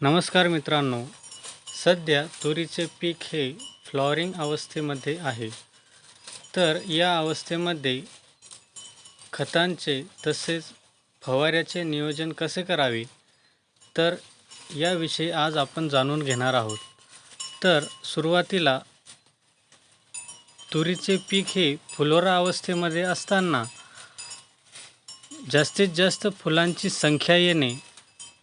नमस्कार मित्रांनो सध्या तुरीचे पीक हे फ्लॉरिंग अवस्थेमध्ये आहे. तर या अवस्थेमध्ये खतांचे तसेच फवाऱ्याचे नियोजन कसे करावे? तर याविषयी आज आपण जाणून घेणार आहोत. तर सुरुवातीला तुरीचे पीक हे फुलोरा अवस्थेमध्ये असताना जास्तीत जास्त फुलांची संख्या येणे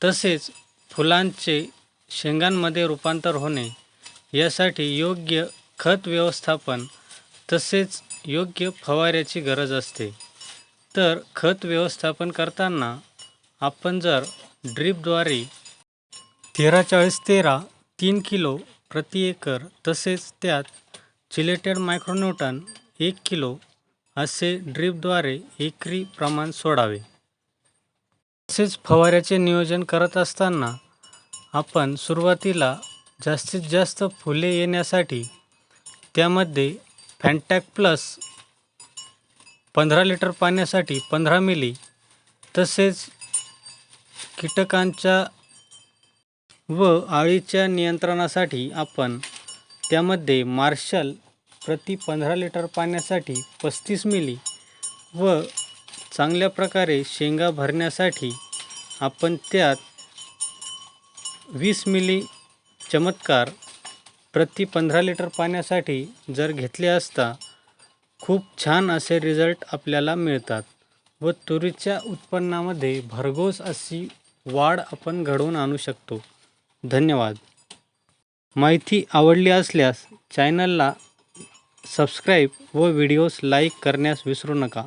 तसेच फुलांचे शेंगांमध्ये रूपांतर होणे यासाठी योग्य खत व्यवस्थापन तसेच योग्य फवाऱ्याची गरज असते. तर खत व्यवस्थापन करताना आपण जर ड्रीपद्वारे तेरा चाळीस तेरा तीन किलो प्रति एकर तसेच त्यात चिलेटेड मायक्रोन्यूटन एक किलो असे ड्रीपद्वारे एकरी प्रमाण सोडावे. तसेच फवाऱ्याचे नियोजन करत असताना आपण सुरुवातीला जास्तीत जास्त फुले येण्यासाठी त्यामध्ये फॅन्टॅक प्लस पंधरा लिटर पाण्यासाठी पंधरा मिली तसेच कीटकांच्या व आळीच्या नियंत्रणासाठी आपण त्यामध्ये मार्शल प्रति पंधरा लिटर पाण्यासाठी पस्तीस मिली व चांगल्या प्रकारे शेंगा भरण्यासाठी आपण त्यात वीस मिली चमत्कार प्रति पंधरा लिटर पाण्यासाठी जर घेतले असता खूप छान असे रिझल्ट आपल्याला मिळतात व तुरीच्या उत्पन्नामध्ये भरघोस अशी वाढ आपण घडवून आणू शकतो. धन्यवाद. माहिती आवडली असल्यास चॅनलला सबस्क्राईब व व्हिडिओज लाईक करण्यास विसरू नका.